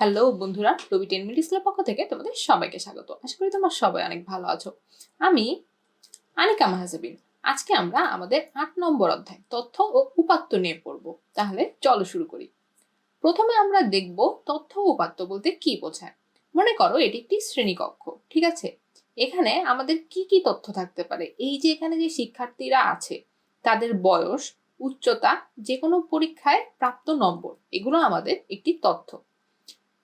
Hello বন্ধুরা। রবি ten minute স্কুলের পক্ষ থেকে তোমাদের সবাইকে স্বাগত। আশা করি তোমরা সবাই অনেক ভালো আছো। আমি আনিকা মাহাজাবিন। আজকে আমরা আমাদের আট নম্বর অধ্যায়, তথ্য ও উপাত্ত নিয়ে পড়ব। তাহলে চলো শুরু করি। প্রথমে আমরা দেখব তথ্য ও উপাত্ত বলতে কি বোঝায়। মনে করো এটি একটি শ্রেণীকক্ষ, ঠিক আছে? এখানে আমাদের কি কি তথ্য থাকতে পারে? এই যে এখানে যে শিক্ষার্থীরা আছে, তাদের বয়স, উচ্চতা যে কোনো পরীক্ষায় প্রাপ্ত নম্বর, এগুলো আমাদের একটি তথ্য।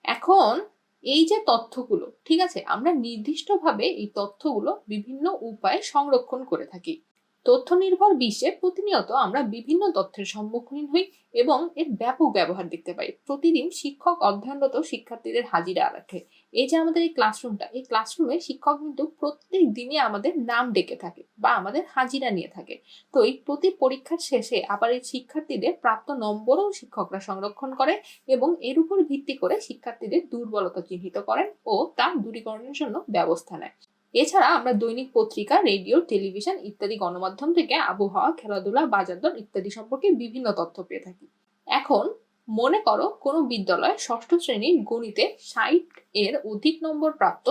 এখন এই যে তথ্যগুলো, ঠিক আছে? আমরা নির্দিষ্টভাবে এই তথ্যগুলো বিভিন্ন উপায়ে সংরক্ষণ করে থাকি। তথ্য নির্ভর বিশ্বে প্রতিনিয়ত আমরা বিভিন্ন তথ্যের সম্মুখীন হই এবং এর ব্যাপক ব্যবহার দেখতে পাই। প্রতিদিন শিক্ষক, অধ্যয়নরত শিক্ষার্থীদের হাজিরা রাখে। এই যে আমাদের এই ক্লাসরুমটা এই ক্লাসরুমে শিক্ষক কিন্তু প্রত্যেক দিনই আমাদের নাম ডেকে থাকে বা আমাদের হাজিরা নিয়ে থাকে। তো এই প্রতি পরীক্ষার শেষে আবার এই শিক্ষার্থীদের প্রাপ্ত নম্বরও শিক্ষকরা সংরক্ষণ করে এবং এর উপর ভিত্তি করে শিক্ষার্থীদের দুর্বলতা চিহ্নিত করেন ও তা দূরীকরণের জন্য ব্যবস্থা নেয়। এছাড়া আমরা দৈনিক পত্রিকা, রেডিও, টেলিভিশন ইত্যাদি গণমাধ্যম থেকে আবহাওয়া, খেলাধুলা বাজার দর ইত্যাদি সম্পর্কে বিভিন্ন তথ্য পেয়ে থাকি। এখন মনে করো কোনো বিদ্যালয়ে ষষ্ঠ শ্রেণির গণিতে ষাট এর অধিক নম্বর প্রাপ্ত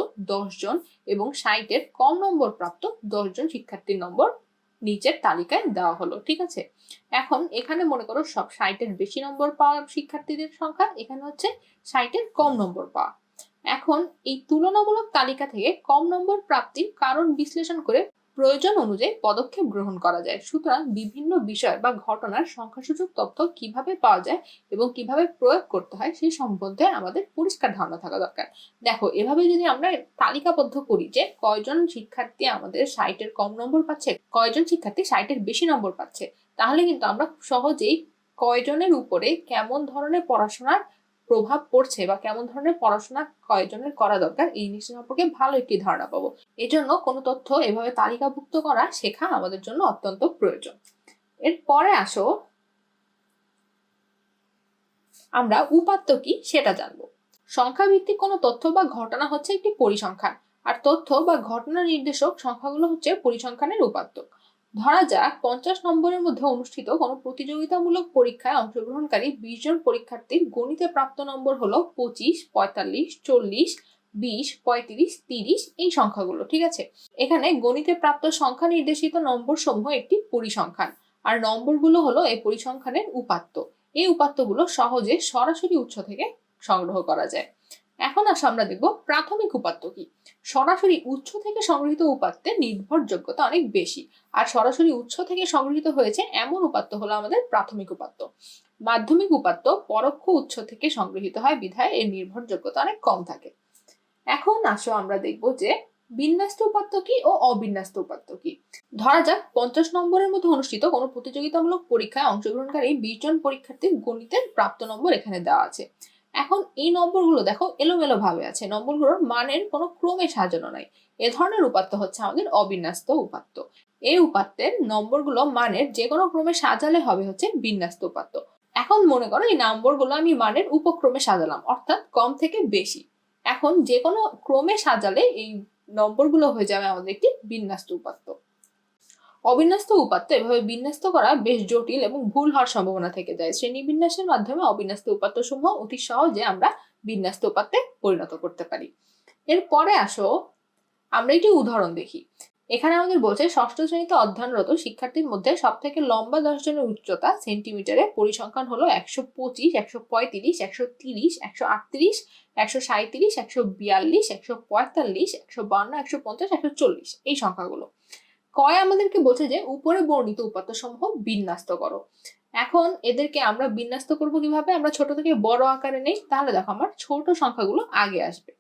জন এবং ষাটের কম নম্বর প্রাপ্ত জন শিক্ষার্থীর নম্বর নিচের তালিকায় দেওয়া হলো, ঠিক আছে? এখন এখানে মনে করো সব ষাটের বেশি নম্বর পাওয়া শিক্ষার্থীদের সংখ্যা, এখানে হচ্ছে ষাটের কম নম্বর পাওয়া। এখন এই তুলনামূলক তালিকা থেকে কম নম্বর প্রাপ্তির কারণ বিশ্লেষণ করে প্রয়োজন অনুযায়ী পদক্ষেপ গ্রহণ করা যায়। সুতরাং বিভিন্ন বিষয় বা ঘটনার সংখ্যাসূচক তথ্য কীভাবে পাওয়া যায় এবং কীভাবে প্রয়োগ করতে হয় সেই সম্বন্ধে আমাদের পরিষ্কার ধারণা থাকা দরকার। দেখো, এভাবে যদি আমরা তালিকাবদ্ধ করি যে কয়জন শিক্ষার্থী আমাদের সাইটের কম নম্বর পাচ্ছে, কয়জন শিক্ষার্থী সাইটের বেশি নম্বর পাচ্ছে, তাহলে কিন্তু আমরা সহজেই কয়জনের উপরে কেমন ধরনের পড়াশোনার প্রভাব পড়ছে বা কেমন ধরনের পড়াশোনা কয়জনের করা দরকার, এই জিনিস সম্পর্কে ভালো একটি ধারণা পাবো। এজন্য কোনো তথ্য এভাবে তালিকাভুক্ত করা শেখা আমাদের জন্য অত্যন্ত প্রয়োজন। এরপরে আসো। আমরা উপাত্ত কি সেটা জানব। সংখ্যা ভিত্তিক কোনো তথ্য বা ঘটনা হচ্ছে একটি পরিসংখ্যান। আর তথ্য বা ঘটনা নির্দেশক সংখ্যাগুলো হচ্ছে পরিসংখ্যানের উপাত্ত। ধরা যাক পঞ্চাশ নম্বরের মধ্যে অনুষ্ঠিত কোনো প্রতিযোগিতামূলক পরীক্ষায় অংশগ্রহণকারী বিশ জন পরীক্ষার্থীর গণিতে প্রাপ্ত নম্বর হলো পঁচিশ, পঁয়তাল্লিশ, চল্লিশ, বিশ, পঁয়ত্রিশ, তিরিশ এই সংখ্যাগুলো, ঠিক আছে? এখানে গণিতে প্রাপ্ত সংখ্যা নির্দেশিত নম্বর সমূহ একটি পরিসংখ্যান, আর নম্বরগুলো হলো এই পরিসংখ্যানের উপাত্ত। এই উপাত্তগুলো সহজে সরাসরি উৎস থেকে সংগ্রহ করা যায়। এখন আসো আমরা দেখব প্রাথমিক উপাত্ত কি। সরাসরি উৎস থেকে সংগৃহীত উপাত্তের নির্ভরযোগ্যতা অনেক বেশি। আর সরাসরি উৎস থেকে সংগৃহীত হয়েছে এমন উপাত্ত হলো আমাদের প্রাথমিক উপাত্ত। মাধ্যমিক উপাত্ত পরোক্ষ উৎস থেকে সংগৃহীত হয় বিধায় এর নির্ভরযোগ্যতা অনেক কম থাকে। এখন আসো আমরা দেখব যে বিন্যাস্ত উপাত্ত কি ও অবিন্যাস্ত উপাত্ত কি। ধরা যাক পঞ্চাশ নম্বরের মধ্যে অনুষ্ঠিত কোনো প্রতিযোগিতামূলক পরীক্ষায় অংশগ্রহণকারী বিশ জন পরীক্ষার্থীর গণিতের প্রাপ্ত নম্বর এখানে দেওয়া আছে। এখন এই নম্বরগুলো দেখো এলোমেলো ভাবে আছে। নম্বরগুলোর মানের কোনো ক্রমে সাজানো নাই। এ ধরনের উপাত্ত হচ্ছে আমাদের অবিন্যস্ত উপাত্ত। এই উপাত্তের নম্বরগুলো মানের যে কোনো ক্রমে সাজালে হবে হচ্ছে বিন্যস্ত উপাত্ত। এখন মনে করো এই নম্বরগুলো আমি মানের উপক্রমে সাজালাম, অর্থাৎ কম থেকে বেশি। এখন যে কোনো ক্রমে সাজালে এই নম্বরগুলো হয়ে যাবে আমাদের একটি বিন্যস্ত উপাত্ত। অবিন্যস্ত উপাত্ত এভাবে বিন্যস্ত করা বেশ জটিল এবং ভুল হওয়ার সম্ভাবনা থেকে যায়। শ্রেণি বিন্যাসের মাধ্যমে অবিন্যস্ত উপাত্ত সমূহ অতি সহজে আমরা বিন্যস্ত উপাত্তে পরিণত করতে পারি। এরপরে আসো, আমরা একটি উদাহরণ দেখি। এখানে আমাদের বলছে, ষষ্ঠ শ্রেণীতে অধ্যয়নরত শিক্ষার্থীর মধ্যে সব থেকে লম্বা দশ জনের উচ্চতা সেন্টিমিটারে পরিসংখ্যান হলো একশো পঁচিশ, একশো পঁয়ত্রিশ, একশো তিরিশ, একশো আটত্রিশ, একশো সাঁত্রিশ একশো বিয়াল্লিশ, একশো পঁয়তাল্লিশ, একশো বান্ন, একশো পঞ্চাশ, একশো চল্লিশ। এই সংখ্যাগুলো। কয় আমাদেরকে বলছে যে, উপরে বর্ণিত উপাত্ত সমূহ বিন্যস্ত করো। এখন এদেরকে আমরা বিন্যাস্ত করব কীভাবে? আমরা ছোট থেকে বড় আকারে নেই। তাহলে দেখো আমার ছোট সংখ্যাগুলো আগে আসবে।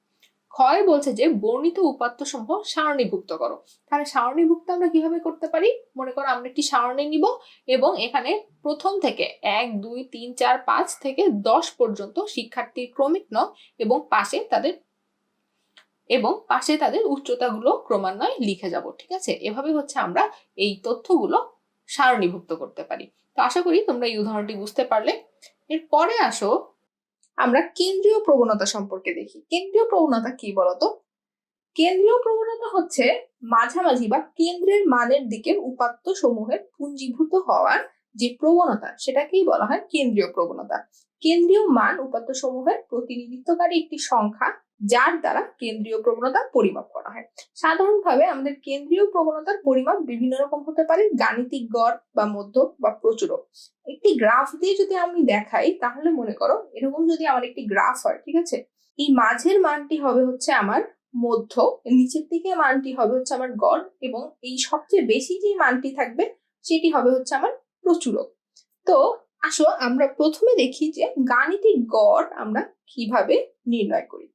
ক্ষয় বলছে যে, বর্ণিত উপাত্ত সমূহ সারণীভুক্ত করো। তাহলে সারণীভুক্ত আমরা কীভাবে করতে পারি? মনে করো আমরা একটি সারণী নিব এবং এখানে প্রথম থেকে এক, দুই, তিন, চার, পাঁচ থেকে দশ পর্যন্ত শিক্ষার্থীর ক্রমিক নং এবং পাশে তাদের এবং পাশে তাদের উচ্চতাগুলো ক্রমান্বয়ে লিখে যাব, ঠিক আছে? এভাবে হচ্ছে আমরা এই তথ্যগুলো সারণীভুক্ত করতে পারি। তো আশা করি তোমরা এই উদাহরণটি বুঝতে পারলে। এরপরে আসো, আমরা কেন্দ্রীয় প্রবণতা সম্পর্কে দেখি। কেন্দ্রীয় প্রবণতা কি বলতো? কেন্দ্রীয় প্রবণতা হচ্ছে মাঝামাঝি বা কেন্দ্রের মানের দিকে উপাত্ত সমূহের পুঞ্জীভূত হওয়ার যে প্রবণতা, সেটাকেই বলা হয় কেন্দ্রীয় প্রবণতা। কেন্দ্রীয় মান উপাত্ত সমূহের প্রতিনিধিত্বকারী একটি সংখ্যা যার দ্বারা কেন্দ্রীয় প্রবণতা পরিমাপ করা হয়। সাধারণভাবে আমাদের কেন্দ্রীয় প্রবণতার পরিমাপ বিভিন্ন রকম হতে পারে, গাণিতিক গড় বা মধ্য বা প্রচুরক। একটি গ্রাফ দিয়ে যদি আমি দেখাই, তাহলে মনে করো এরকম যদি আমার একটি গ্রাফ হয়, ঠিক আছে? এই মাঝের মানটি হবে হচ্ছে আমার মধ্য নিচের দিকে মানটি হবে হচ্ছে আমার গড় এবং এই সবচেয়ে বেশি যে মানটি থাকবে, সেটি হবে হচ্ছে আমার প্রচুরক। তো আসো আমরা প্রথমে দেখি যে গাণিতিক গড় আমরা কীভাবে নির্ণয় করি।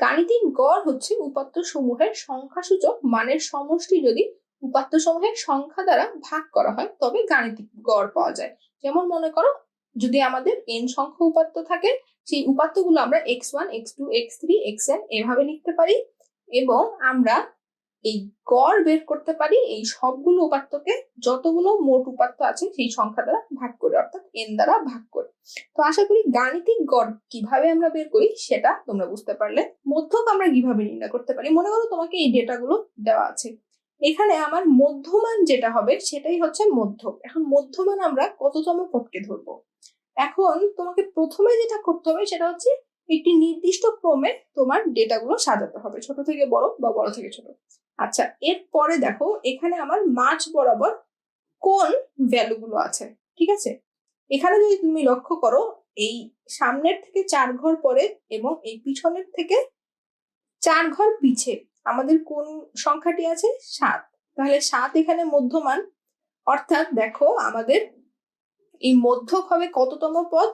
গাণিতিক গড় হচ্ছে উপাত্ত সমূহের সংখ্যাসূচক মানের সমষ্টি যদি উপাত্ত সমূহের সংখ্যা দ্বারা ভাগ করা হয়, তবে গাণিতিক গড় পাওয়া যায়। যেমন মনে করো, যদি আমাদের এন সংখ্যা উপাত্ত থাকে, সেই উপাত্তগুলো আমরা x one x two x three x n এভাবে লিখতে পারি এবং আমরা এই গড় বের করতে পারি, এই সবগুলো উপাত্তকে যতগুলো মোট উপাত্ত আছে সেই সংখ্যা দ্বারা ভাগ করে, অর্থাৎ এন দ্বারা ভাগ করে। তো আশা করি গাণিতিক গড় কীভাবে আমরা বের করি সেটা তোমরা বুঝতে পারলে। মধ্যক আমরা কীভাবে নির্ণয় করতে পারি? মনে করো তোমাকে এই ডেটাগুলো দেওয়া আছে। এখানে আমার মধ্যমান যেটা হবে সেটাই হচ্ছে মধ্যক। এখন মধ্যমান আমরা কততম পদকে ধরবো? এখন তোমাকে প্রথমে যেটা করতে হবে সেটা হচ্ছে একটি নির্দিষ্ট ক্রমে তোমার ডেটাগুলো সাজাতে হবে। ছোট থেকে বড় বা বড় থেকে ছোট। আচ্ছা এরপরে দেখো, এখানে আমার মার্চ বরাবর কোন ভ্যালুগুলো আছে, ঠিক আছে? এখানে যদি তুমি লক্ষ্য করো, এই সামনের থেকে চার ঘর পরে এবং এই পিছনের থেকে চার ঘর পিছে আমাদের কোন সংখ্যাটি আছে? সাত। তাহলে সাত এখানে মধ্যমান। অর্থাৎ দেখো, আমাদের এই মধ্যক হবে কততম পদ?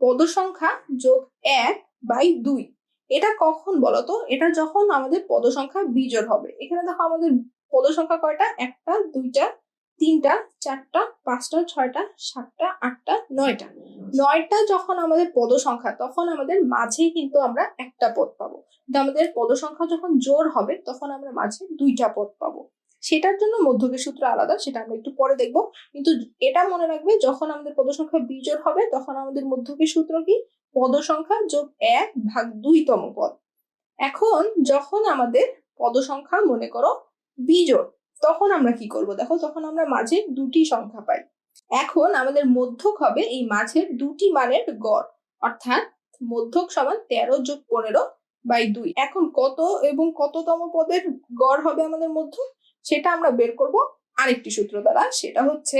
পদ সংখ্যা যোগ এক বাই দুই। এটা কখন বলতো? এটা যখন আমাদের পদ সংখ্যা বিজোড় হবে। এখানে দেখো আমাদের পদ সংখ্যা কয়টা? একটা, দুইটা, তিনটা, চারটা, পাঁচটা, ছয়টা, সাতটা, আটটা, নয়টা। নয়টা যখন আমাদের পদ সংখ্যা তখন আমাদের মাঝে কিন্তু আমরা একটা পদ পাবো। কিন্তু আমাদের পদ সংখ্যা যখন জোর হবে, তখন আমরা মাঝে দুইটা পদ পাবো। সেটার জন্য মধ্যকের সূত্র আলাদা, সেটা আমরা একটু পরে দেখব। কিন্তু এটা মনে রাখবে, যখন আমাদের পদ সংখ্যা বিজোড় হবে, তখন আমাদের মধ্যকের সূত্র কি? পদ সংখ্যা যোগ এক ভাগ দুইতম পদ। এখন যখন আমাদের পদ সংখ্যা মনে করো বিজোড়, তখন আমরা কি করব? দেখো, তখন আমরা মাঝে দুটি সংখ্যা পাই। এখন আমাদের মধ্যক হবে এই মাঝের দুটি মানের গড়, অর্থাৎ মধ্যক সমান তেরো যোগ পনেরো বাই দুই। এখন কত এবং কততম পদের গড় হবে আমাদের মধ্যক সেটা আমরা বের করব আরেকটি সূত্র দ্বারা, সেটা হচ্ছে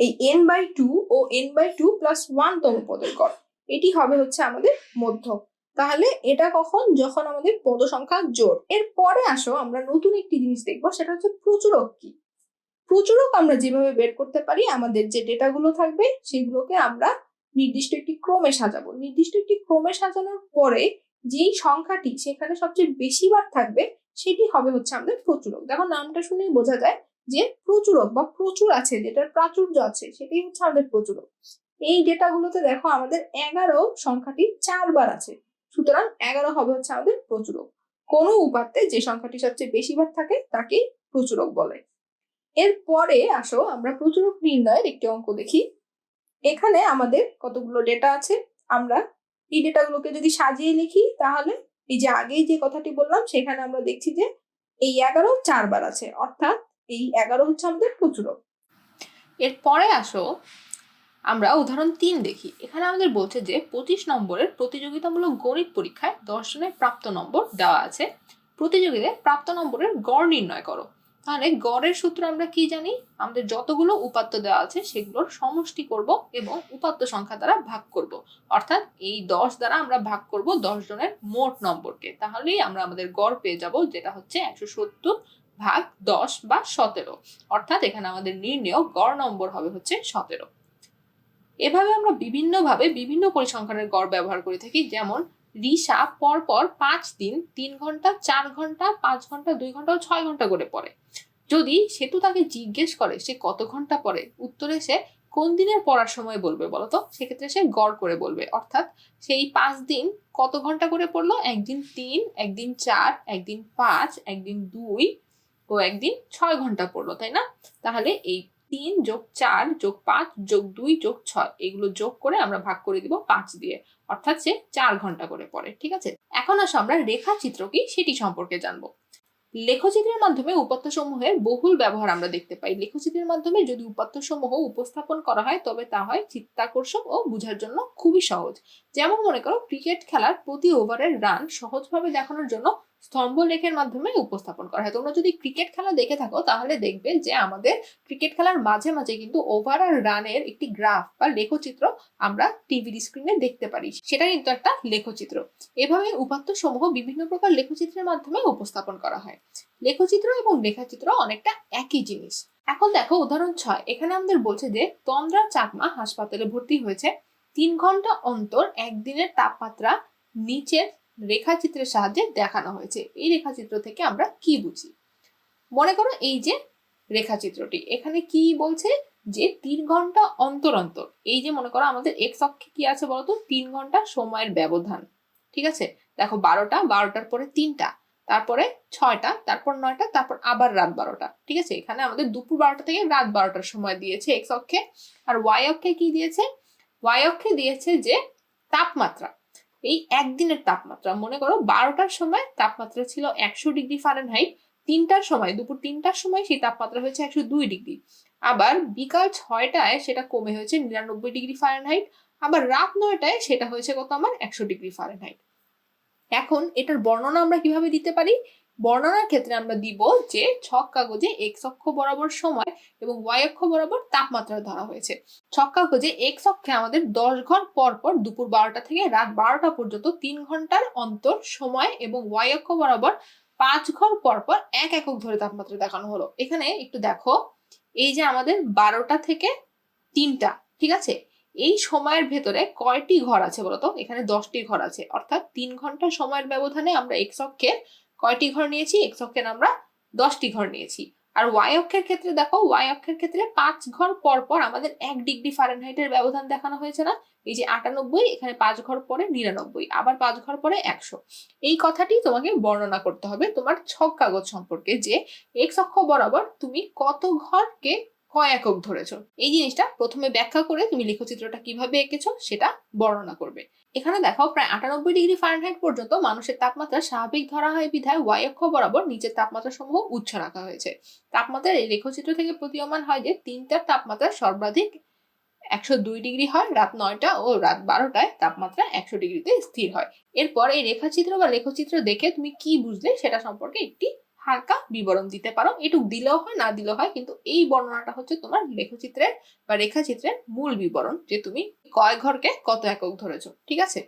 এই n by two O n by two plus one তম পদের গড়। এটি হবে হচ্ছে আমাদের মধ্য। তাহলে এটা কখন? যখন আমাদের পদ সংখ্যা জোর এর পরে আসো, আমরা নতুন একটি জিনিস দেখব, সেটা হচ্ছে প্রচুরক কি? প্রচুরক আমরা যেভাবে বের করতে পারি, আমাদের যে ডেটাগুলো থাকবে, সেগুলোকে আমরা নির্দিষ্ট একটি ক্রমে সাজাবো। নির্দিষ্ট একটি ক্রমে সাজানোর পরে যেই সংখ্যাটি সেখানে সবচেয়ে বেশি বার থাকবে, সেটি হবে হচ্ছে আমাদের প্রচুরক। দেখো, নামটা শুনেই বোঝা যায় যে প্রচুরক বা প্রচুর আছে, যেটার প্রাচুর্য আছে, সেটাই হচ্ছে আমাদের প্রচুরক এই ডেটাগুলোতে দেখো আমাদের এগারো সংখ্যাটি চারবার আছে। সুতরাং এগারো হবে হচ্ছে আমাদের প্রচুরক কোনো উপাত্তে যে সংখ্যাটি সবচেয়ে বেশিবার থাকে তাকেই প্রচুরক বলে। এরপরে আসো আমরা প্রচুরক নির্ণয়ের একটি অঙ্ক দেখি। এখানে আমাদের কতগুলো ডেটা আছে? আমরা এই ডেটাগুলোকে যদি সাজিয়ে লিখি, তাহলে এই যে আগেই যে কথাটি বললাম, সেখানে আমরা দেখছি যে এই এগারো চারবার আছে। অর্থাৎ এই এগারো হচ্ছে আমাদের প্রচুরক। এরপরে আসো, আমরা উদাহরণ তিন দেখি। এখানে আমাদের বলছে যে পঁচিশ নম্বরের প্রতিযোগিতামূলক গণিত পরীক্ষায় দশ জনের প্রাপ্ত নম্বর দেওয়া আছে। প্রতিযোগিতায় প্রাপ্ত নম্বরের গড় নির্ণয় করো। তাহলে গড়ের সূত্র আমরা কি জানি? আমাদের যতগুলো উপাত্ত দেওয়া আছে সেগুলোর সমষ্টি করব এবং উপাত্ত সংখ্যা দ্বারা ভাগ করব। অর্থাৎ এই দশ দ্বারা আমরা ভাগ করব দশ জনের মোট নম্বরকে। তাহলেই আমরা আমাদের গড় পেয়ে যাব, যেটা হচ্ছে একশো সত্তর ভাগ দশ বা সতেরো। অর্থাৎ এখানে আমাদের নির্ণয় গড় নম্বর হবে হচ্ছে সতেরো। এভাবে আমরা বিভিন্নভাবে বিভিন্ন পরিসংখ্যানের গড় ব্যবহার করে থাকি, যেমন রিসা পরপর পাঁচ দিন তিন ঘণ্টা, চার ঘণ্টা, পাঁচ ঘণ্টা, দুই ঘণ্টা ও ছয় ঘণ্টা করে পড়ে। যদি সেতু তাকে জিজ্ঞেস করে সে কত ঘণ্টা পড়ে, উত্তরে সে কোন দিনের পড়ার সময় বলবে বলতো? সেক্ষেত্রে সে গড় করে বলবে। অর্থাৎ সেই পাঁচ দিন কত ঘণ্টা করে পড়ল? একদিন তিন, একদিন চার, একদিন পাঁচ, একদিন দুই ও একদিন ছয় ঘণ্টা পড়ল, তাই না? তাহলে এই তিন যোগ চার যোগ পাঁচ যোগ দুই যোগ ছয়, এগুলো যোগ করে আমরা ভাগ করে দিব পাঁচ দিয়ে। অর্থাৎ সে চার ঘণ্টা করে পড়ে, ঠিক আছে? এখন আসো আমরা রেখা চিত্র কি সেটি সম্পর্কে জানব। লেখচিত্রের মাধ্যমে উপাত্ত সমূহের বহুল ব্যবহার আমরা দেখতে পাই। লেখচিত্রের মাধ্যমে যদি উপাত্ত সমূহ উপস্থাপন করা হয়, তবে তা হয় চিত্তাকর্ষক ও বোঝার জন্য খুবই সহজ। যেমন মনে করো, ক্রিকেট খেলার প্রতি ওভারের রান সহজভাবে দেখানোর জন্য স্তম্ভ লেখের মাধ্যমে উপস্থাপন করা হয়। তোমরা যদি ক্রিকেট খেলা দেখে থাকো, তাহলে দেখবে যে আমাদের ক্রিকেট খেলার মাঝে মাঝে কিন্তু ওভার আর রানের একটি গ্রাফ বা লেখচিত্র আমরা টিভির স্ক্রিনে দেখতে পারি। সেটা কিন্তু একটা লেখচিত্র। এভাবে উপাত্ত সমূহ বিভিন্ন প্রকার লেখচিত্রের মাধ্যমে উপস্থাপন করা হয়। লেখচিত্র এবং লেখাচিত্র অনেকটা একই জিনিস। এখন দেখো উদাহরণ ছয়। এখানে আমাদের বলছে যে তন্দ্রা চাকমা হাসপাতালে ভর্তি হয়েছে। তিন ঘণ্টা অন্তর একদিনের তাপমাত্রা নিচের রেখাচিত্রের সাহায্যে দেখানো হয়েছে। এই রেখাচিত্র থেকে আমরা কি বুঝি? মনে করো এই যে রেখাচিত্রটি, এখানে কি বলছে? যে তিন ঘণ্টা অন্তর অন্তর। এই যে মনে করো আমাদের এক্স অক্ষে কি আছে বলতো? তিন ঘণ্টা সময়ের ব্যবধান। ঠিক আছে? দেখো বারোটা, বারোটার পরে তিনটা, তারপরে ছয়টা, তারপর নয়টা, তারপর আবার রাত বারোটা। ঠিক আছে? এখানে আমাদের দুপুর বারোটা থেকে রাত বারোটার সময় দিয়েছে এক্স অক্ষে। আর ওয়াই অক্ষে কি দিয়েছে? ওয়াই অক্ষে দিয়েছে যে তাপমাত্রা। এই একদিনের তাপমাত্রা। মনে করো বারোটার সময় তাপমাত্রা ছিল একশো ডিগ্রি ফারেনহাইট তিনটার সময়, দুপুর তিনটার সময় সেই তাপমাত্রা হয়েছে একশো দুই ডিগ্রি। আবার বিকাল ছয়টায় সেটা কমে হয়েছে নিরানব্বই ডিগ্রি ফারেনহাইট আবার রাত নয়টায় সেটা হয়েছে কত আমার একশো ডিগ্রি ফারেনহাইট এখন এটার বর্ণনা আমরা কীভাবে দিতে পারি? বর্ণনার ক্ষেত্রে আমরা দিব যে ছক কাগজে এক্স অক্ষ বরাবর সময় এবং ওয়াই অক্ষ বরাবর তাপমাত্রা ধরা হয়েছে। ছক কাগজে এক্স অক্ষে আমাদের দশ ঘর পর পর দুপুর বারোটা থেকে রাত বারোটা পর্যন্ত তিন ঘণ্টার অন্তর সময় এবং ওয়াই অক্ষ বরাবর পাঁচ ঘর পর পর এক একক ধরে তাপমাত্রা দেখানো হলো। এখানে একটু দেখো, এই যে আমাদের বারোটা থেকে তিনটা, ঠিক আছে? এই সময়ের ভেতরে কয়টি ঘর আছে বলতো? এখানে দশটি ঘর আছে। অর্থাৎ তিন ঘণ্টা সময়ের ব্যবধানে আমরা এক্স অক্ষের কয়টি ঘর নিয়েছি? এক্স অক্ষের আমরা দশটি ঘর নিয়েছি। আর ওয়াই অক্ষের ক্ষেত্রে দেখো ওয়াই অক্ষের ক্ষেত্রে পাঁচ ঘর পর পর আমাদের এক ডিগ্রি ফারেনহাইটের ব্যবধান দেখানো হয়েছে না? এই যে আটানব্বই, এখানে পাঁচ ঘর পরে নিরানব্বই, আবার পাঁচ ঘর পরে একশো। এই কথাটি তোমাকে বর্ণনা করতে হবে তোমার ছক কাগজ সম্পর্কে যে এক্স অক্ষ বরাবর তুমি কত ঘরকে কয় একক ধরেছো। এই জিনিসটা প্রথমে ব্যাখ্যা করে তুমি লেখচিত্রটা কীভাবে এঁকেছো সেটা বর্ণনা করবে। এখানে দেখো, প্রায় আটানব্বই ডিগ্রি ফারেনহাইট পর্যন্ত মানুষের তাপমাত্রা স্বাভাবিক ধরা হয় বিধায় ওয়াই অক্ষ বরাবর নিচের তাপমাত্রা সমূহ উচ্চ রাখা হয়েছে। তাপমাত্রার এই লেখচিত্র থেকে প্রতীয়মান হয় যে তিনটার তাপমাত্রা সর্বাধিক একশো দুই ডিগ্রি হয়, রাত নয়টা ও রাত বারোটায় তাপমাত্রা একশো ডিগ্রিতে স্থির হয়। এরপর এই রেখাচিত্র বা লেখচিত্র দেখে তুমি কি বুঝলে সেটা সম্পর্কে একটি হালকা বিবরণ দিতে পারো। এটুক দিলেও হয়, না দিলেও হয়, কিন্তু এই বর্ণনাটা হচ্ছে তোমার লেখচিত্রের বা রেখাচিত্রের মূল বিবরণ, যে তুমি কয় ঘরকে কত একক ধরেছো, ঠিক আছে?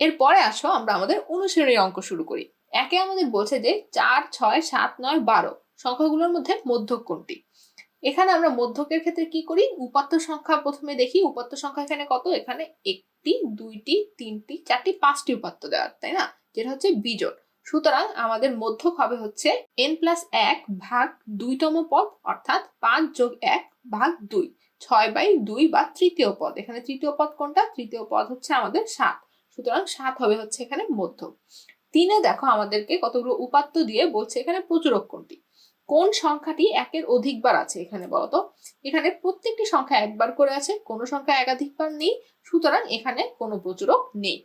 এরপরে আসো আমরা আমাদের অনুশীলনী অঙ্ক শুরু করি। একে আমাদের বলছে যে চার, ছয়, সাত, নয়, বারো সংখ্যাগুলোর মধ্যে মধ্যক কোনটি? এখানে আমরা মধ্যকের ক্ষেত্রে কি করি? উপাত্ত সংখ্যা প্রথমে দেখি, উপাত্ত সংখ্যা এখানে কত? এখানে একটি, দুইটি, তিনটি, চারটি, পাঁচটি উপাত্ত দেওয়া, তাই না? যেটা হচ্ছে বিজোড়। সুতরাং আমাদের মধ্যক হবে হচ্ছে এন প্লাস এক ভাগ দুইতম পদ, অর্থাৎ পাঁচ যোগ এক ভাগ দুই, ছয় বাই দুই বা তৃতীয় পদ। এখানে তৃতীয় পদ কোনটা? তৃতীয় পদ হচ্ছে আমাদের সাত। সুতরাং সাত হবে হচ্ছে এখানে মধ্যক। তিনে দেখো আমাদেরকে কতগুলো উপাত্ত দিয়ে বলছে এখানে প্রচুরক কোনটি কোন সংখ্যাটি একের অধিকবার আছে এখানে বলতো এখানে প্রত্যেকটি সংখ্যা একবার করে আছে, কোনো সংখ্যা একাধিকবার নেই, সুতরাং এখানে কোনো প্রচুরক নেই।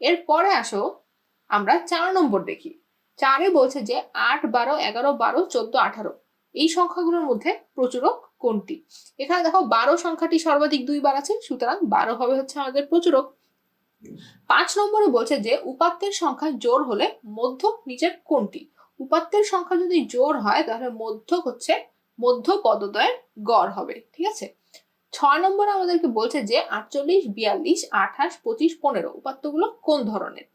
এরপরে আসো আমরা চার নম্বর দেখি। চারে বলছে যে আট বারো এগারো বারো চোদ্দ আঠারো। এই সংখ্যাগুলোর মধ্যে প্রচুরক কোনটি? এখানে দেখো বারো সংখ্যাটি সর্বাধিক দুইবার আছে, সুতরাং বারো হবে হচ্ছে আমাদের প্রচুরক পাঁচ নম্বরে বলছে যে উপাত্তের সংখ্যা জোর হলে মধ্যক নিচের কোনটি? উপাত্তের সংখ্যা যদি জোর হয়, তাহলে মধ্যক হচ্ছে মধ্য পদদ্বয়ের গড় হবে, ঠিক আছে? ছয় নম্বরে আমাদেরকে বলছে যে আটচল্লিশ, বিয়াল্লিশ, আঠাশ, পঁচিশ, পনেরো, উপাত্তগুলো কোন ধরনের?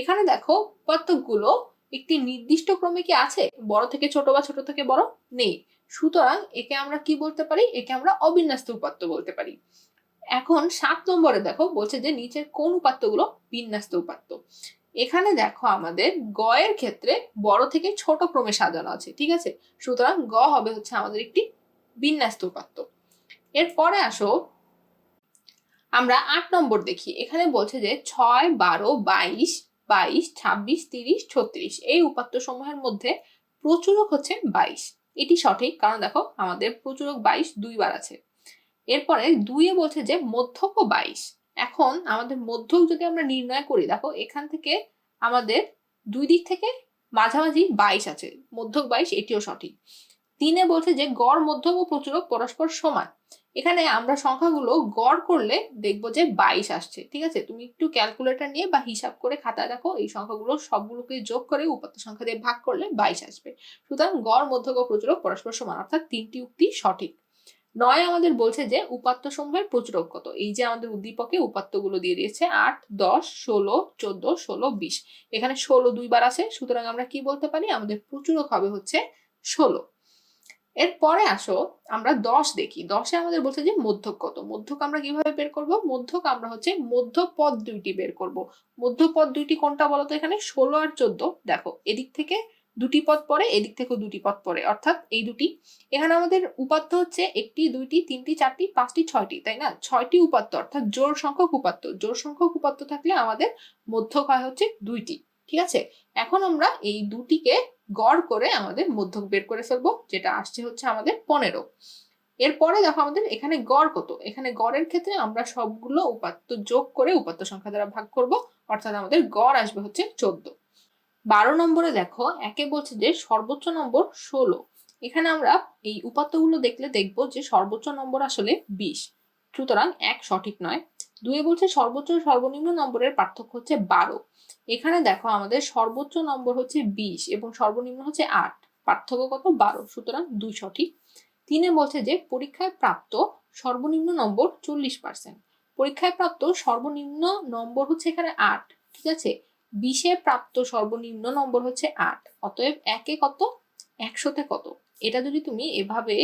এখানে দেখো উপাত্তগুলো একটি নির্দিষ্ট ক্রমে কি আছে? বড় থেকে ছোট বা ছোট থেকে বড় নেই। সুতরাং একে আমরা কি বলতে পারি? একে আমরা অবিন্যস্ত উপাত্ত বলতে পারি। এখন সাত নম্বরে দেখো বলছে যে নিচের কোন উপাত্তগুলো বিন্যস্ত উপাত্ত? এখানে দেখো আমাদের গ এর ক্ষেত্রে বড় থেকে ছোট ক্রমে সাজানো আছে, ঠিক আছে? সুতরাং গ হবে হচ্ছে আমাদের একটি বিন্যস্ত উপাত্ত। এরপরে আসো, আমরা আট নম্বর দেখি। এখানে বলছে যে ছয়, বারো, বাইশ বাইশ, ছাব্বিশ, তিরিশ, ছত্রিশ। এই উপাত্ত সমূহের মধ্যে প্রচুরক হচ্ছে বাইশ। এটি সঠিক, কারণ দেখো আমাদের প্রচুরক বাইশ দুইবার আছে। এরপরে দুইয়ে বলছে যে মধ্যক ও বাইশ। এখন আমাদের মধ্যক যদি আমরা নির্ণয় করি, দেখো এখান থেকে আমাদের দুই দিক থেকে মাঝামাঝি বাইশ আছে। মধ্যক বাইশ, এটিও সঠিক। তিনে বলছে যে গড়, মধ্যক ও প্রচুরক পরস্পর সমান। এখানে আমরা সংখ্যাগুলো গড় করলে দেখব যে বাইশ আসছে, ঠিক আছে? তুমি একটু ক্যালকুলেটর নিয়ে বা হিসাব করে খাতায় রাখো এই সংখ্যাগুলো সবগুলোকে যোগ করে উপাত্ত সংখ্যা দিয়ে ভাগ করলে বাইশ আসবে। সুতরাং গড়, মধ্যক প্রচুরক পরস্পর সমান, অর্থাৎ তিনটি উক্তি সঠিক। নয় আমাদের বলছে যে উপাত্ত সমূহের প্রচুরক কত? এই যে আমাদের উদ্দীপকে উপাত্তগুলো দিয়ে দিয়েছে, আট, দশ, ষোলো, চোদ্দ, ষোলো, বিশ। এখানে ষোলো দুইবার আছে, সুতরাং আমরা কি বলতে পারি? আমাদের প্রচুরক হবে হচ্ছে ষোলো। এরপরে আসো, আমরা দশ দেখি। দশে আমাদের বলছে যে মধ্যক কত? মধ্যক আমরা কীভাবে বের করব? মধ্যক আমরা হচ্ছে মধ্যপদ দুইটি বের করব। মধ্যপদ দুইটি কোনটা বলতো এখানে? ষোলো আর চোদ্দ। দেখো, এদিক থেকে দুটি পদ পরে এদিক থেকেও দুটি পদ পরে অর্থাৎ এই দুটি। এখানে আমাদের উপাত্ত হচ্ছে একটি, দুইটি, তিনটি, চারটি, পাঁচটি, ছয়টি, তাই না? ছয়টি উপাত্ত, অর্থাৎ জোর সংখ্যক উপাত্ত। জোর সংখ্যক উপাত্ত থাকলে আমাদের মধ্যক হয় হচ্ছে দুইটি। ঠিক আছে? এখন আমরা এই দুটিকে গড় করে আমাদের মধ্যক বের করে ফেলব, যেটা আসছে হচ্ছে আমাদের পনেরো। এরপরে দেখো আমাদের এখানে গড় কত। এখানে গড়ের ক্ষেত্রে আমরা সবগুলো উপাত্ত যোগ করে উপাত্ত সংখ্যা দ্বারা ভাগ করব, অর্থাৎ আমাদের গড় আসবে হচ্ছে চোদ্দ। বারো নম্বরে দেখো, একে বলছে যে সর্বোচ্চ নম্বর ষোলো। এখানে আমরা এই উপাত্তগুলো দেখলে দেখব যে সর্বোচ্চ নম্বর আসলে বিশ। সুতরাং এক সঠিক নয়। দুয়ে বলছে সর্বোচ্চ সর্বনিম্ন নম্বরের পার্থক্য হচ্ছে বারো। এখানে দেখো আমাদের সর্বোচ্চ নম্বর হচ্ছে বিশ এবং সর্বনিম্ন হচ্ছে আট। পার্থক্য কত? বারো। সুতরাং দুই সঠিক। তিনে বলছে যে পরীক্ষায় প্রাপ্ত সর্বনিম্ন নম্বর চল্লিশ পার্সেন্ট পরীক্ষায় প্রাপ্ত সর্বনিম্ন নম্বর হচ্ছে এখানে আট, ঠিক আছে? বিশে প্রাপ্ত সর্বনিম্ন নম্বর হচ্ছে আট, অতএব একে কত? একশোতে কত? এটা যদি তুমি এভাবে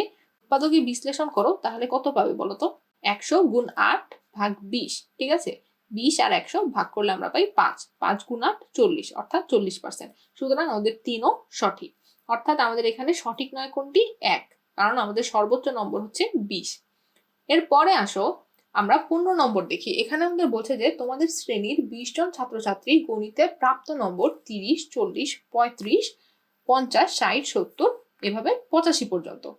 উৎপাদকে বিশ্লেষণ করো, তাহলে কত পাবে বলো তো? একশো গুণ আট ভাগ বিশ, ঠিক আছে? বিশ আর একশো ভাগ করলে আমরা পাই পাঁচ। পাঁচ গুণ চল্লিশ, অর্থাৎ চল্লিশ পার্সেন্ট সুতরাং আমাদের তিনও সঠিক। অর্থাৎ আমাদের এখানে সঠিক নয় কোনটি? এক। কারণ আমাদের সর্বোচ্চ নম্বর হচ্ছে বিশ। এরপরে আসো, আমরা পনেরো নম্বর দেখি। এখানে আমাদের বলছে যে তোমাদের শ্রেণির বিশ জন ছাত্রছাত্রী গণিতে প্রাপ্ত নম্বর তিরিশ, চল্লিশ, পঁয়ত্রিশ, পঞ্চাশ, ষাট, সত্তর, এভাবে পঁচাশি পর্যন্ত।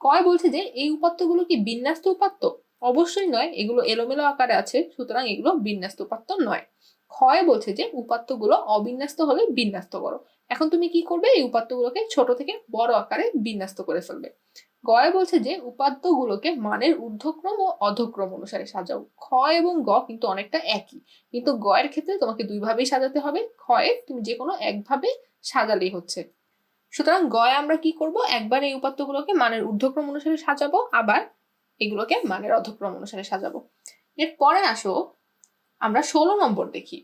কয় বলছে যে এই উপাত্তগুলো কি বিন্যাস্ত উপাত্ত? অবশ্যই নয়, এগুলো এলোমেলো আকারে আছে, সুতরাং এগুলো বিন্যাস্ত উপাত্ত নয়। ক্ষয় বলছে যে, উপাত্তগুলো অবিন্যস্ত হলে বিন্যাস্ত করো। এখন তুমি কি করবে? এই উপাত্তগুলোকে ছোট থেকে বড় আকারে বিন্যস্ত করে ফেলবে। গয় বলছে যে, উপাত্তগুলোকে মানের ঊর্ধ্বক্রম ও অধক্রম অনুসারে সাজাও। ক্ষয় এবং গ কিন্তু অনেকটা একই, কিন্তু গয়ের ক্ষেত্রে তোমাকে দুইভাবেই সাজাতে হবে। ক্ষয়ে তুমি যে কোনো একভাবে সাজালেই হচ্ছে। সুতরাং গয় আমরা কি করব? একবার এই উপাত্তগুলোকে মানের ঊর্ধ্বক্রম অনুসারে সাজাবো, আবার এগুলোকে মানের অধক্রম অনুসারে সাজাবো। এরপরে আসো, আমরা ষোলো নম্বর দেখি।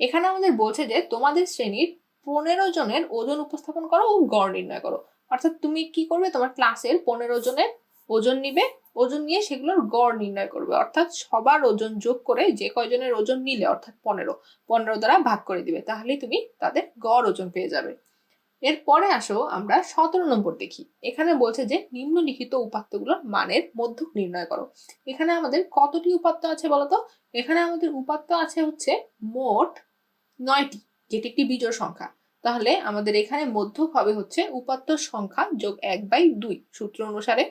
এখানে আমাদের বলছে যে, তোমাদের শ্রেণির পনেরো জনের ওজন উপস্থাপন করো ও গড় নির্ণয় করো। অর্থাৎ তুমি কি করবে? তোমার ক্লাসের পনেরো জনের ওজন নিবে, ওজন নিয়ে সেগুলোর গড় নির্ণয় করবে। অর্থাৎ সবার ওজন যোগ করে যে কয়জনের ওজন নিলে, অর্থাৎ পনেরো পনেরো দ্বারা ভাগ করে দিবে, তাহলেই তুমি তাদের গড় ওজন পেয়ে যাবে। এরপরে আসো আমরা সতেরো নম্বর দেখি। এখানে বলছে যে নিম্নলিখিত উপাত্তগুলোর মানের মধ্যক নির্ণয় করো। এখানে আমাদের কতটি উপাত্ত আছে বলতো? এখানে আমাদের উপাত্ত আছে হচ্ছে মোট নয়টি, যেটি একটি বিজোড় সংখ্যা। তাহলে আমাদের এখানে মধ্যক হবে হচ্ছে উপাত্ত সংখ্যা যোগ এক বাই দুই সূত্র অনুসারে।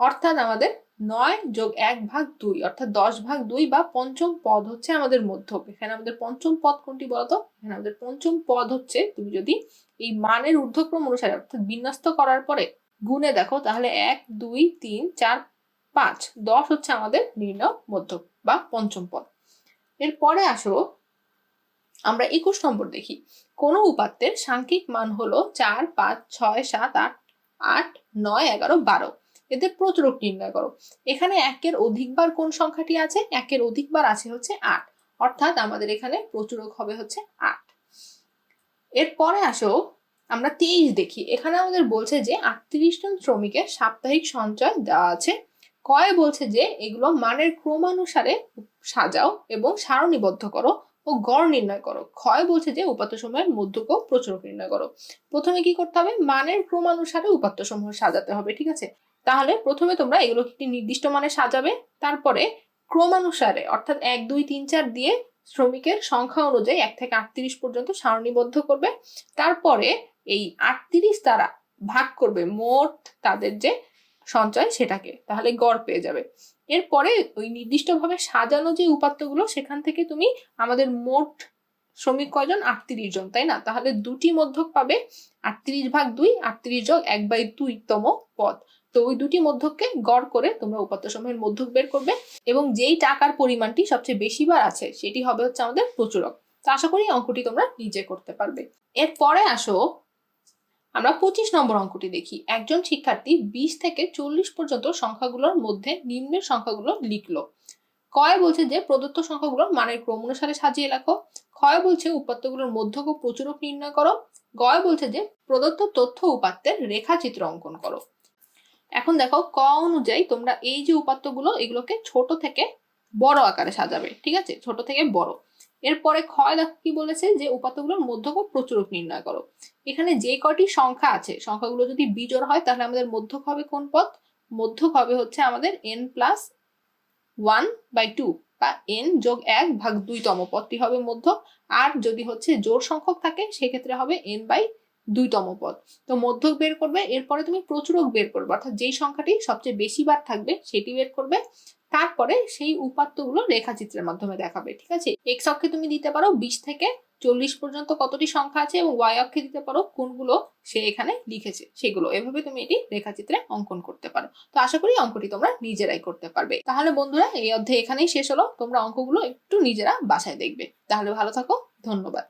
অর্থাৎ আমাদের নয় যোগ এক ভাগ দুই, অর্থাৎ দশ ভাগ দুই বা পঞ্চম পদ হচ্ছে আমাদের মধ্যক। এখানে আমাদের পঞ্চম পদ কোনটি বলতো? এখানে আমাদের পঞ্চম পদ হচ্ছে, তুমি যদি এই মানের ঊর্ধ্বক্রম অনুসারে অর্থাৎ বিন্যস্ত করার পরে গুণে দেখো, তাহলে এক, দুই, তিন, চার, পাঁচ, দশ হচ্ছে আমাদের নির্ণয় মধ্য বা পঞ্চম পদ। এরপরে আসো, আমরা একুশ নম্বর দেখি। কোনো উপাত্তের সাংখ্যিক মান হলো চার, পাঁচ, ছয়, সাত, আট আট, নয়, এগারো, বারো। এদের প্রচুরক নির্ণয় করো। এখানে একের অধিকবার কোন সংখ্যাটি আছে? একের অধিকবার আছে হচ্ছে আট। অর্থাৎ আমাদের এখানে প্রচুরক হবে হচ্ছে আট। এরপরে আসো, আমরা তেইশ দেখি। এখানে আমাদের বলছে যে আটত্রিশ জন শ্রমিকের সাপ্তাহিক সঞ্চয় দেওয়া আছে। কয় বলছে যে এগুলো মানের ক্রমানুসারে সাজাও এবং সারণীবদ্ধ করো ও গড় নির্ণয় করো। ক্ষয় বলছে যে উপাত্ত সময়ের মধ্যক প্রচুর নির্ণয় করো। প্রথমে কি করতে হবে? মানের ক্রমানুসারে উপাত্ত সমূহ সাজাতে হবে, ঠিক আছে? তাহলে প্রথমে তোমরা এগুলোকে একটি নির্দিষ্ট মানে সাজাবে, তারপরে ক্রমানুসারে, অর্থাৎ এক, দুই, তিন, চার দিয়ে শ্রমিকের সংখ্যা অনুযায়ী এক থেকে আটত্রিশ পর্যন্ত সারণীবদ্ধ করবে। তারপরে এই আটত্রিশ দ্বারা ভাগ করবে মোট তাদের যে সঞ্চয় সেটাকে, তাহলে গড় পেয়ে যাবে। এরপরে ওই নির্দিষ্টভাবে সাজানো যে উপাত্তগুলো, সেখান থেকে তুমি আমাদের মোট শ্রমিক কয়জন? আটত্রিশ জন, তাই না? তাহলে দুটি মধ্যক পাবে আটত্রিশ ভাগ দুই, আটত্রিশ যোগ এক বাই দুই তম পদ। তো ওই দুটি মধ্যককে গড় করে তোমরা উপাত্ত সমূহের মধ্যক বের করবে এবং যেই টাকার পরিমাণটি সবচেয়ে বেশি বার আছে, সেটি হবে হচ্ছে আমাদের প্রচুরক। তো আশা করি অঙ্কটি তোমরা নিজে করতে পারবে। এরপরে আসো, আমরা পঁচিশ নম্বর অঙ্কটি দেখি। একজন শিক্ষার্থী বিশ থেকে চল্লিশ পর্যন্ত সংখ্যাগুলোর মধ্যে নিম্নের সংখ্যাগুলো লিখলো। কয় বলছে যে, প্রদত্ত সংখ্যাগুলোর মানের ক্রম অনুসারে সাজিয়ে লেখো। ক্ষয় বলছে উপাত্তগুলোর মধ্যক ও প্রচুরক নির্ণয় করো। গয় বলছে যে, প্রদত্ত তথ্য উপাত্তের রেখাচিত্র অঙ্কন করো। এখন দেখো, ক অনুযায়ী তোমরা এই যে উপাত্তগুলো, এগুলোকে ছোট থেকে বড় আকারে সাজাবে, ঠিক আছে? ছোট থেকে বড়। এরপরে ক্ষয় দেখো কি বলেছে যে উপাত্তগুলোর মধ্যক প্রচুরক নির্ণয় করো। এখানে যে কটি সংখ্যা আছে, সংখ্যাগুলো যদি বিজোড় হয়, তাহলে আমাদের মধ্যক হবে কোন পদ? মধ্যক হবে হচ্ছে আমাদের n plus one by two বা এন যোগ এক ভাগ দুইতম পদটি হবে মধ্যক। আর যদি হচ্ছে জোর সংখ্যক থাকে, সেক্ষেত্রে হবে এন বাই দুইতম পদ। তো মধ্যক বের করবে, এরপরে তুমি প্রচুরক বের করবে, অর্থাৎ যেই সংখ্যাটি সবচেয়ে বেশি বার থাকবে সেটি বের করবে। তারপরে সেই উপাত্তগুলো রেখাচিত্রের মাধ্যমে দেখাবে, ঠিক আছে? এক্স অক্ষে তুমি দিতে পারো বিশ থেকে চল্লিশ পর্যন্ত কতটি সংখ্যা আছে এবং ওয়াই অক্ষে দিতে পারো কোনগুলো সে এখানে লিখেছে, সেগুলো। এভাবে তুমি এটি রেখাচিত্রে অঙ্কন করতে পারো। তো আশা করি অঙ্কটি তোমরা নিজেরাই করতে পারবে। তাহলে বন্ধুরা, এই অধ্যায় এখানেই শেষ হলো। তোমরা অঙ্কগুলো একটু নিজেরা বাসায় দেখবে। তাহলে ভালো থাকো, ধন্যবাদ।